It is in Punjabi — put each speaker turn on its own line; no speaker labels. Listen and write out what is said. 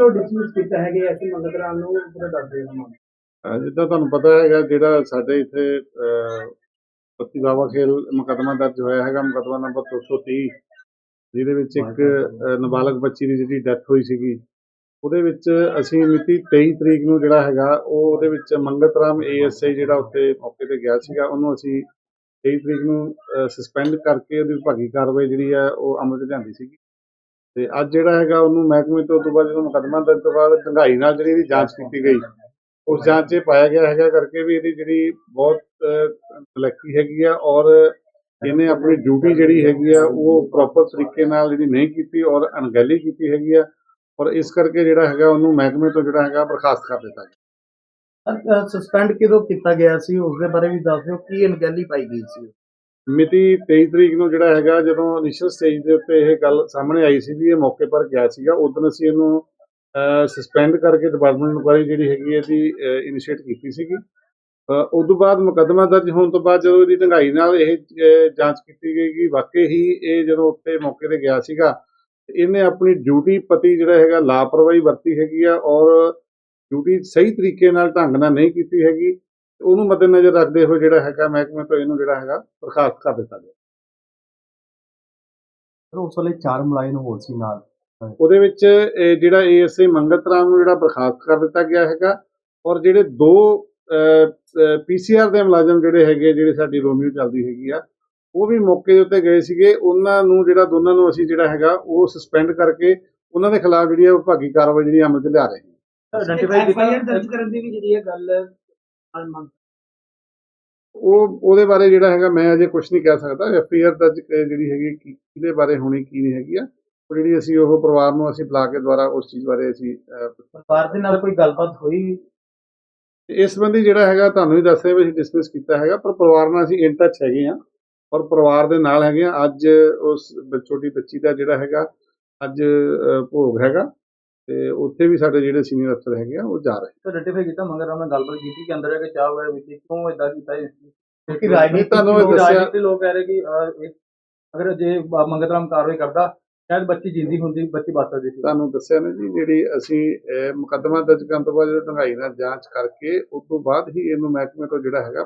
ਉਹ ਡਿਸਮਿਸ ਕੀਤਾ ਹੈਗੇ ਐਸੀ ਮੰਗਤ ਰਾਮ ਨੂੰ ਪੂਰਾ ਦੱਸ ਦੇ ਹਾਂ
ਅਹ ਜਿੱਦਾਂ ਤੁਹਾਨੂੰ ਪਤਾ ਹੈਗਾ ਜਿਹੜਾ ਸਾਡੇ ਇੱਥੇ ਅਹ, ਪੱਤੀ ਬਾਵਾ ਖੇਲ ਮੁਕੱਦਮਾ ਦਰਜ ਹੋਇਆ ਹੈਗਾ ਮੁਕੱਦਮਾ ਨੰਬਰ 230 ਜਿਹਦੇ ਵਿੱਚ ਇੱਕ ਅਹ, ਨਾਬਾਲਗ ਬੱਚੀ ਦੀ ਜਿਹੜੀ ਡੈਥ ਹੋਈ ਸੀਗੀ ਉਹਦੇ ਵਿੱਚ ਅਸੀਂ ਮਿਤੀ 23 ਤਰੀਕ ਨੂੰ ਜਿਹੜਾ ਹੈਗਾ ਉਹ ਉਹਦੇ ਵਿੱਚ ਮੰਗਤ ਰਾਮ ਏਐਸਆਈ ਜਿਹੜਾ ਉੱਤੇ ਮੌਕੇ ਤੇ ਗਿਆ ਸੀਗਾ ਉਹਨੂੰ ਅਸੀਂ 23 ਤਰੀਕ ਨੂੰ ਸਸਪੈਂਡ ਕਰਕੇ ਉਹਦੀ ਵਿਭਾਗੀ ਕਾਰਵਾਈ ਜਿਹੜੀ ਹੈ ਉਹ ਅਮਲ 'ਚ ਲਿਆਂਦੀ ਸੀਗੀ। ਤੇ ਅੱਜ ਜਿਹੜਾ ਹੈਗਾ ਉਹਨੂੰ ਮਹਿਕਮੇ ਤੋਂ ਤੋਂ ਬਾਅਦ ਜਦੋਂ ਮੁਕੱਦਮਾ ਦਰਜ ਤੋਂ ਬਾਅਦ ਢੰਗਾਈ ਨਾਲ ਜਿਹੜੀ ਇਹਦੀ ਜਾਂਚ ਕੀਤੀ ਗਈ, ਉਸ ਜਾਂਚ 'ਚ ਪਾਇਆ ਗਿਆ ਹੈਗਾ ਕਰਕੇ ਵੀ ਇਹਦੀ ਜਿਹੜੀ ਬਹੁਤ ਨਲੈਕੀ ਹੈਗੀ ਆ ਔਰ ਇਹਨੇ ਆਪਣੀ ਡਿਊਟੀ ਜਿਹੜੀ ਹੈਗੀ ਆ ਉਹ ਪ੍ਰੋਪਰ ਤਰੀਕੇ ਨਾਲ ਜਿਹੜੀ ਨਹੀਂ ਕੀਤੀ ਔਰ ਅਣਗਹਿਲੀ ਕੀਤੀ ਹੈਗੀ ਆ ਔਰ ਇਸ ਕਰਕੇ ਜਿਹੜਾ ਹੈਗਾ ਉਹਨੂੰ ਮਹਿਕਮੇ ਤੋਂ ਜਿਹੜਾ ਹੈਗਾ ਬਰਖਾਸਤ ਕਰ ਦਿੱਤਾ ਗਿਆ।
ਸਸਪੈਂਡ ਕਿਦੋਂ ਕੀਤਾ ਗਿਆ ਸੀ? ਉਸ ਦੇ ਬਾਰੇ ਵੀ ਦੱਸ ਦਿਓ, ਕੀ ਅਣਗਹਿਲੀ ਪਾਈ ਗਈ ਸੀ?
ਮਿਤੀ 23 ਤਰੀਕ ਨੂੰ ਜਿਹੜਾ ਹੈਗਾ, ਜਦੋਂ ਇਨੀਸ਼ੀਅਲ ਸਟੇਜ ਦੇ ਉੱਤੇ ਇਹ ਗੱਲ ਸਾਹਮਣੇ ਆਈ ਸੀ ਵੀ ਇਹ ਮੌਕੇ ਪਰ ਗਿਆ ਸੀਗਾ ਉਦੋਂ ਅਸੀਂ ਇਹਨੂੰ ਸਸਪੈਂਡ ਕਰਕੇ ਡਿਪਾਰਟਮੈਂਟ ਇਨਕੁਆਇਰੀ ਜਿਹੜੀ ਹੈਗੀ ਹੈ ਇਹਦੀ ਇਨੀਸ਼ੀਏਟ ਕੀਤੀ ਸੀਗੀ। ਅਹ ਉਸ ਤੋਂ ਬਾਅਦ ਮੁਕੱਦਮਾ ਦਰਜ ਹੋਣ ਤੋਂ ਬਾਅਦ ਜਦੋਂ ਇਹਦੀ ਢੰਗਾਈ ਨਾਲ ਇਹ ਜਾਂਚ ਕੀਤੀ ਗਈ ਕਿ ਵਾਕਈ ਹੀ ਇਹ ਜਦੋਂ ਉੱਤੇ ਮੌਕੇ ਤੇ ਗਿਆ ਸੀਗਾ ਇਹਨੇ ਆਪਣੀ ਡਿਊਟੀ ਪਤੀ ਜਿਹੜਾ ਹੈਗਾ ਲਾਪਰਵਾਹੀ ਵਰਤੀ ਹੈਗੀ ਆ ਔਰ ਡਿਊਟੀ ਸਹੀ ਤਰੀਕੇ ਨਾਲ ਢੰਗ ਨਾਲ ਨਹੀਂ ਕੀਤੀ ਹੈਗੀ। ਉਹਨੂੰ ਮੱਦੇਨਜ਼ਰ ਰੱਖਦੇ ਹੋਏ ਜਿਹੜਾ ਹੈਗਾ ਮਹਿਕਮੇ ਤੋਂ ਇਹਨੂੰ ਜਿਹੜਾ ਹੈਗਾ ਬਰਖਾਸਤ ਕਰ ਦਿੱਤਾ ਗਿਆ।
ਉਸ ਵੇਲੇ ਚਾਰ ਮੁਲਾਜ਼ਮ ਹੋਰ ਸੀ ਨਾਲ।
ਉਹਦੇ ਵਿੱਚ ਇਹ ਜਿਹੜਾ ਏਐਸਏ ਮੰਗਤ ਰਾਮ ਨੂੰ ਜਿਹੜਾ ਬਰਖਾਸਤ ਕਰ ਦਿੱਤਾ ਗਿਆ ਹੈਗਾ ਔਰ ਜਿਹੜੇ ਦੋ ਪੀਸੀਆਰ ਦੇ ਮੁਲਾਜ਼ਮ ਜਿਹੜੇ ਹੈਗੇ ਜਿਹੜੇ ਸਾਡੀ ਰੋਮੀਓ ਚੱਲਦੀ ਹੈਗੀ ਆ ਉਹ ਵੀ ਮੌਕੇ ਦੇ ਉੱਤੇ ਗਏ ਸੀਗੇ। ਉਹਨਾਂ ਨੂੰ ਜਿਹੜਾ ਦੋਨਾਂ ਨੂੰ ਅਸੀਂ ਜਿਹੜਾ ਹੈਗਾ ਉਹ ਸਸਪੈਂਡ ਕਰਕੇ ਉਹਨਾਂ ਦੇ ਖਿਲਾਫ ਜਿਹੜੀ ਹੈ ਵਿਭਾਗੀ ਕਾਰਵਾਈ ਜਿਹੜੀ ਅਮਲ 'ਚ ਲਿਆ ਰਹੇ ਹਾਂ।
ਆਈਡੈਂਟੀਫਾਈ
ਐਫਆਈਆਰ
ਕੀਤਾ
ਦਰਜ ਕਰਨ ਦੀ ਵੀ ਜਿਹੜੀ ਇਹ ਗੱਲ
ਉਹ ਉਹਦੇ ਬਾਰੇ ਜਿਹੜਾ ਹੈਗਾ ਮੈਂ ਅਜੇ ਕੁਝ ਨਹੀਂ ਕਹਿ ਸਕਦਾ। ਐਫਆਈਆਰ ਦਰਜ ਜਿਹੜੀ ਹੈਗੀ ਕੀ- ਕਿਹਦੇ ਬਾਰੇ ਹੋਣੀ ਕੀ ਨਹੀਂ ਹੈਗੀ ਆ। ਉਹ ਜਿਹੜੀ ਅਸੀਂ ਉਹ ਪਰਿਵਾਰ ਨੂੰ ਅਸੀਂ ਬੁਲਾ ਕੇ ਦੁਆਰਾ ਉਸ ਚੀਜ਼ ਬਾਰੇ ਅਸੀਂ ਅਹ,
ਪਰਿਵਾਰ ਦੇ ਨਾਲ ਕੋਈ ਗੱਲਬਾਤ ਹੋਈ?
ਇਸ ਸੰਬੰਧੀ ਜਿਹੜਾ ਹੈਗਾ ਤੁਹਾਨੂੰ ਵੀ ਦੱਸਿਆ ਵੀ ਅਸੀਂ ਡਿਸਕਸ ਕੀਤਾ ਹੈਗਾ ਪਰ ਪਰਿਵਾਰ ਨਾਲ ਅਸੀਂ ਇਨ ਟੱਚ ਹੈਗੇ ਆ ਔਰ ਪਰਿਵਾਰ ਦੇ ਨਾਲ ਹੈਗੇ ਆ ਅੱਜ ਉਸ ਬ- ਛੋਟੀ ਬੱਚੀ ਦਾ ਜਿਹੜਾ ਹੈਗਾ ਅੱਜ ਭੋਗ ਹੈਗਾ। ਤੇ ਉੱਥੇ ਵੀ ਸਾਡੇ ਜਿਹੜੇ ਸੀਨੀਅਰ ਅਫਸਰ ਹੈਗੇ ਆ ਉਹ ਜਾ ਰਹੇ
ਤਾਂ ਆਈਡੈਂਟੀਫਾਈ ਕੀਤਾ ਮੰਗਰ ਰਾਮ ਨਾਲ ਗੱਲਬਾਤ ਕੀਤੀ ਕਿ ਅੰਦਰ ਆ ਕੇ ਚਾਹ ਵਗੈਰਾ ਵਿੱਚ ਕਿਉਂ ਇਦਾਂ ਕੀਤਾ ਇਸ ਕਿਉਂਕਿ ਰਾਜਨੀਤੀ
ਤੁਹਾਨੂੰ ਇਹ ਦੱਸਿਆ-
ਰਾਜਨੀਤੀ ਲੋਕ ਕਹਿ ਰਹੇ ਕਿ ਅਹ, ਇਹ- ਅਗਰ ਜੇ ਬ- ਮੰਗਤ ਰਾਮ ਕਾਰਵਾਈ ਕਰਦਾ ਸ਼ਾਇਦ ਬੱਚੀ ਜਿੰਦੀ ਹੁੰਦੀ ਬੱਚੀ ਬਚ ਸਕਦੀ ਸੀ।
ਤੁਹਾਨੂੰ ਦੱਸਿਆ ਨਾ ਜੀ ਜਿਹੜੀ ਅਸੀਂ ਅਹ, ਮੁਕੱਦਮਾ ਦਰਜ ਕਰਨ ਤੋਂ ਬਾਅਦ ਜਦੋਂ ਢੰਗਾਈ ਨਾਲ ਜਾਂਚ ਕਰਕੇ ਉਸ ਤੋਂ ਬਾਅਦ ਹੀ ਇਹਨੂੰ ਮਹਿਕਮੇ ਤੋਂ ਜਿਹੜਾ ਹੈਗਾ